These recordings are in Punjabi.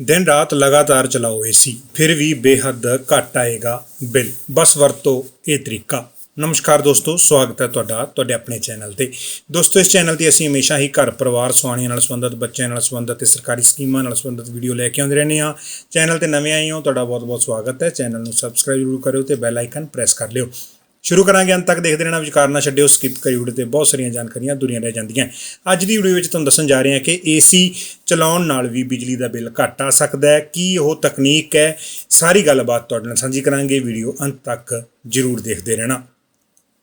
ਦਿਨ ਰਾਤ ਲਗਾਤਾਰ ਚਲਾਓ ਏਸੀ ਫਿਰ ਵੀ ਬੇਹੱਦ ਘੱਟ ਆਏਗਾ ਬਿੱਲ। ਬਸ ਵਰਤੋ ਇਹ ਤਰੀਕਾ। ਨਮਸਕਾਰ ਦੋਸਤੋ, ਸਵਾਗਤ ਹੈ ਤੁਹਾਡਾ, ਤੁਹਾਡੇ ਆਪਣੇ ਚੈਨਲ ਤੇ। ਦੋਸਤੋ, ਇਸ ਚੈਨਲ ਤੇ ਅਸੀਂ ਹਮੇਸ਼ਾ ਹੀ ਘਰ ਪਰਿਵਾਰ ਸੁਆਣੀਆਂ ਨਾਲ ਸੰਬੰਧਿਤ, ਬੱਚਿਆਂ ਨਾਲ ਸੰਬੰਧਿਤ ਤੇ ਸਰਕਾਰੀ ਸਕੀਮਾਂ ਨਾਲ ਸੰਬੰਧਿਤ ਵੀਡੀਓ ਲੈ ਕੇ ਆਉਂਦੇ ਰਹਿੰਦੇ ਹਾਂ। ਚੈਨਲ ਤੇ ਨਵੇਂ ਆਏ ਹੋ, ਤੁਹਾਡਾ ਬਹੁਤ-ਬਹੁਤ ਸਵਾਗਤ ਹੈ। ਚੈਨਲ ਨੂੰ ਸਬਸਕ੍ਰਾਈਬ ਜ਼ਰੂਰ ਕਰਿਓ ਤੇ ਬੈਲ ਆਈਕਨ ਪ੍ਰੈਸ ਕਰ ਲਿਓ। ਸ਼ੁਰੂ ਕਰਾਂਗੇ। ਅੰਤ ਤੱਕ ਦੇਖਦੇ ਰਹਿਣਾ ਵਿਚਾਰ ਨਾ ਛੱਡਿਓ ਸਕਿਪ ਕਰੀ ਵੀਡੀਓ ਤੇ ਬਹੁਤ ਸਾਰੀਆਂ ਜਾਣਕਾਰੀਆਂ ਦੁਰੀਆਂ ਰਹਿ ਜਾਂਦੀਆਂ। ਅੱਜ ਦੀ ਵੀਡੀਓ ਵਿੱਚ ਤੁਹਾਨੂੰ ਦੱਸਣ ਜਾ ਰਹੇ ਹਾਂ ਕਿ ਏਸੀ ਚਲਾਉਣ ਨਾਲ ਵੀ ਬਿਜਲੀ ਦਾ ਬਿੱਲ ਘੱਟ ਆ ਸਕਦਾ ਹੈ। ਕੀ ਉਹ ਤਕਨੀਕ ਹੈ? ਸਾਰੀ ਗੱਲਬਾਤ ਤੁਹਾਡੇ ਨਾਲ ਸਾਂਝੀ ਕਰਾਂਗੇ। ਵੀਡੀਓ ਅੰਤ ਤੱਕ ਜ਼ਰੂਰ ਦੇਖਦੇ ਰਹਿਣਾ।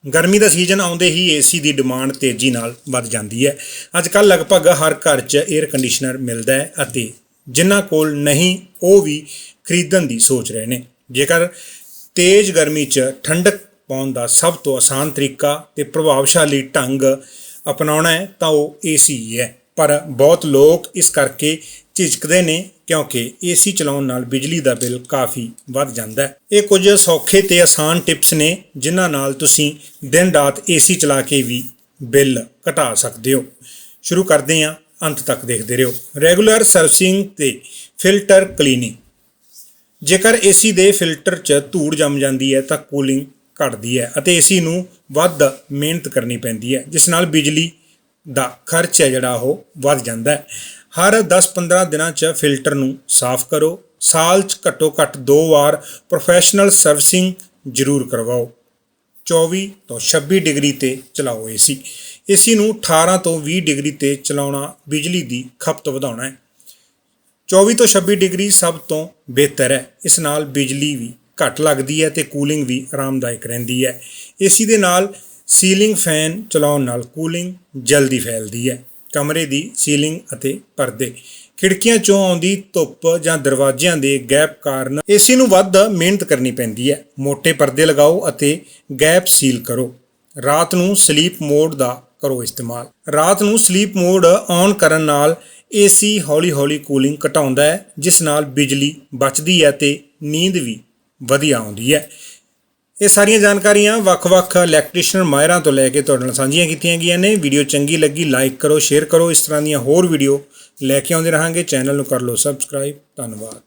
ਗਰਮੀ ਦਾ ਸੀਜ਼ਨ ਆਉਂਦੇ ਹੀ ਏਸੀ ਦੀ ਡਿਮਾਂਡ ਤੇਜ਼ੀ ਨਾਲ ਵੱਧ ਜਾਂਦੀ ਹੈ। ਅੱਜ ਕੱਲ ਲਗਭਗ ਹਰ ਘਰ 'ਚ 에ਅਰ ਕੰਡੀਸ਼ਨਰ ਮਿਲਦਾ ਹੈ ਅਤੇ ਜਿਨ੍ਹਾਂ ਕੋਲ ਨਹੀਂ, ਉਹ ਵੀ ਖਰੀਦਣ ਦੀ ਸੋਚ ਰਹੇ ਨੇ। ਜੇਕਰ ਤੇਜ਼ ਗਰਮੀ 'ਚ ਠੰਡਕ ਪਾਉਣ ਦਾ ਸਭ ਤੋਂ ਆਸਾਨ ਤਰੀਕਾ ਤੇ ਪ੍ਰਭਾਵਸ਼ਾਲੀ ਢੰਗ ਅਪਣਾਉਣਾ ਹੈ, ਤਾਂ ਉਹ ਏਸੀ ਹੀ ਹੈ। ਪਰ ਬਹੁਤ ਲੋਕ ਇਸ ਕਰਕੇ ਝਿਜਕਦੇ ਨੇ, ਕਿਉਂਕਿ ਏਸੀ ਚਲਾਉਣ ਨਾਲ ਬਿਜਲੀ ਦਾ ਬਿੱਲ ਕਾਫੀ ਵੱਧ ਜਾਂਦਾ ਹੈ। ਇਹ ਕੁਝ ਸੌਖੇ ਤੇ ਆਸਾਨ ਟਿਪਸ ਨੇ, ਜਿਨ੍ਹਾਂ ਨਾਲ ਤੁਸੀਂ ਦਿਨ ਰਾਤ ਏਸੀ ਚਲਾ ਕੇ ਵੀ ਬਿੱਲ ਘਟਾ ਸਕਦੇ ਹੋ। ਸ਼ੁਰੂ ਕਰਦੇ ਹਾਂ, ਅੰਤ ਤੱਕ ਦੇਖਦੇ ਰਹੋ। ਰੈਗੂਲਰ ਸਰਵਿਸਿੰਗ ਤੇ ਫਿਲਟਰ ਕਲੀਨਿੰਗ। ਜੇਕਰ ਏਸੀ ਦੇ ਫਿਲਟਰ 'ਚ ਧੂੜ ਜੰਮ ਜਾਂਦੀ ਹੈ, ਤਾਂ ਕੂਲਿੰਗ ਘਟਦੀ ਹੈ ਅਤੇ ਇਸ ਨੂੰ ਵੱਧ ਮਿਹਨਤ ਕਰਨੀ ਪੈਂਦੀ ਹੈ, ਜਿਸ ਨਾਲ ਬਿਜਲੀ ਦਾ ਖਰਚ ਹੈ ਜਿਹੜਾ ਉਹ ਵੱਧ ਜਾਂਦਾ ਹੈ। ਹਰ 10-15 ਦਿਨਾਂ 'ਚ ਫਿਲਟਰ ਨੂੰ ਸਾਫ਼ ਕਰੋ। ਸਾਲ 'ਚ ਘੱਟੋ ਘੱਟ ਦੋ ਵਾਰ ਪ੍ਰੋਫੈਸ਼ਨਲ ਸਰਵਿਸਿੰਗ ਜ਼ਰੂਰ ਕਰਵਾਓ। 24 ਤੋਂ 26 ਡਿਗਰੀ ਤੇ ਚਲਾਓ ਏਸੀ ਏਸੀ ਨੂੰ 18 ਤੋਂ 20 ਡਿਗਰੀ ਤੇ ਚਲਾਉਣਾ ਬਿਜਲੀ ਦੀ ਖਪਤ ਵਧਾਉਣਾ ਹੈ। 24 ਤੋਂ 26 ਡਿਗਰੀ ਸਭ ਤੋਂ ਬਿਹਤਰ ਹੈ। ਇਸ ਨਾਲ ਬਿਜਲੀ ਵੀ ਘੱਟ ਲੱਗਦੀ ਹੈ ਤੇ ਕੂਲਿੰਗ ਵੀ ਆਰਾਮਦਾਇਕ ਰਹਿੰਦੀ ਹੈ। ਏਸੀ ਦੇ ਨਾਲ ਸੀਲਿੰਗ ਫੈਨ ਚਲਾਉਣ ਨਾਲ ਕੂਲਿੰਗ ਜਲਦੀ ਫੈਲਦੀ ਹੈ। ਕਮਰੇ ਦੀ ਸੀਲਿੰਗ ਅਤੇ ਪਰਦੇ। ਖਿੜਕੀਆਂ ਚੋਂ ਆਉਂਦੀ ਧੁੱਪ ਜਾਂ ਦਰਵਾਜ਼ਿਆਂ ਦੇ ਗੈਪ ਕਾਰਨ ਏਸੀ ਨੂੰ ਵੱਧ ਮਿਹਨਤ ਕਰਨੀ ਪੈਂਦੀ ਹੈ। ਮੋٹے ਪਰਦੇ ਲਗਾਓ ਅਤੇ ਗੈਪ ਸੀਲ ਕਰੋ। ਰਾਤ ਨੂੰ ਸਲੀਪ ਮੋਡ ਦਾ ਕਰੋ ਇਸਤੇਮਾਲ। ਰਾਤ ਨੂੰ ਸਲੀਪ ਮੋਡ ਔਨ ਕਰਨ ਨਾਲ ਏਸੀ ਹੌਲੀ-ਹੌਲੀ ਕੂਲਿੰਗ ਘਟਾਉਂਦਾ ਹੈ, ਜਿਸ ਨਾਲ ਬਿਜਲੀ ਬਚਦੀ ਹੈ ਤੇ ਨੀਂਦ ਵੀ ਵਧੀਆ ਆਉਂਦੀ ਹੈ। ਇਹ ਸਾਰੀਆਂ ਜਾਣਕਾਰੀਆਂ ਵੱਖ-ਵੱਖ ਇਲੈਕਟ੍ਰੀਸ਼ੀਅਨ ਮਾਹਿਰਾਂ ਤੋਂ ਲੈ ਕੇ ਤੁਹਾਡੇ ਨਾਲ ਸਾਂਝੀਆਂ ਕੀਤੀਆਂ ਗਈਆਂ ਨੇ। ਵੀਡੀਓ ਚੰਗੀ ਲੱਗੀ ਲਾਈਕ ਕਰੋ ਸ਼ੇਅਰ ਕਰੋ। ਇਸ ਤਰ੍ਹਾਂ ਦੀਆਂ ਹੋਰ ਵੀਡੀਓ ਲੈ ਕੇ ਆਉਂਦੇ ਰਹਾਂਗੇ। ਚੈਨਲ ਨੂੰ ਕਰ ਲਓ ਸਬਸਕ੍ਰਾਈਬ ਧੰਨਵਾਦ।